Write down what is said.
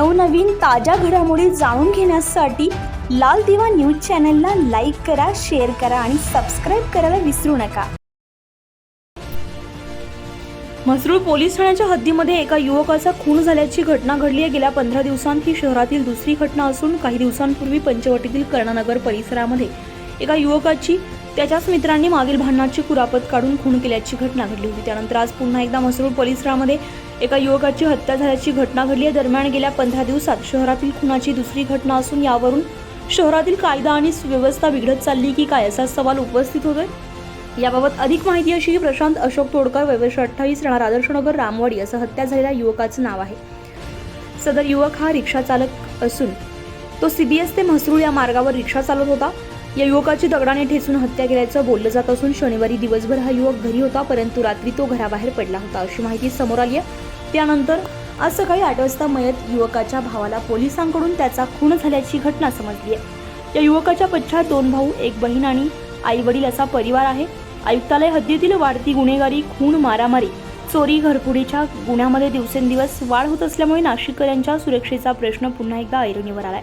नवनवीन ताज्या घडामोडी जाणून घेण्यासाठी लाल दिवा न्यूज चॅनलला लाईक करा शेअर करा आणि सबस्क्राईब करायला विसरू नका. म्हसरूळ पोलीस ठाण्याच्या हद्दीमध्ये एका युवकाचा खून झाल्याची घटना घडली आहे गेल्या पंधरा दिवसांत ही शहरातील दुसरी घटना असून काही दिवसांपूर्वी पंचवटीतील कर्णानगर परिसरामध्ये एका युवकाची त्याच्याच मित्रांनी मागील भांडणाची कुरापत काढून खून केल्याची घटना घडली होती. त्यानंतर आज पुन्हा एकदा मसरूळ पोलीस ठाण्यामध्ये एका युवकाची हत्या झाल्याची घटना घडली. आहे दरम्यान गेल्या पंधरा दिवसात शहरातील खुनाची दुसरी घटना असून यावरून शहरातील कायदा आणि सुव्यवस्था बिघडत चालली की काय असा सवाल उपस्थित होतोय? याबाबत अधिक माहिती अशी की प्रशांत अशोक तोडकर वयवर्ष अठ्ठावीस राहणार आदर्शनगर रामवाडी असं हत्या झालेल्या युवकाचं नाव आहे. सदर युवक हा रिक्षा चालक असून तो सीबीएस ते म्हसरूळ या मार्गावर रिक्षा चालवत होता. या युवकाची दगडाने ठेचून हत्या केल्याचं बोललं जात असून शनिवारी दिवसभर हा युवक घरी होता परंतु रात्री तो घराबाहेर पडला होता. अशी माहिती समोर आली आहे. त्यानंतर आज सकाळी आठ वाजता मयत युवकाच्या भावाला पोलिसांकडून त्याचा खून झाल्याची घटना समजली आहे. या युवकाच्या पश्चात दोन भाऊ एक बहीण आणि आई वडील असा परिवार आहे. आयुक्तालय हद्दीतील वाढती गुन्हेगारी खून मारामारी चोरी घरफोडीच्या गुन्ह्यामध्ये दिवसेंदिवस वाढ होत असल्यामुळे नाशिककरांच्या सुरक्षेचा प्रश्न पुन्हा एकदा ऐरणीवर आलाय.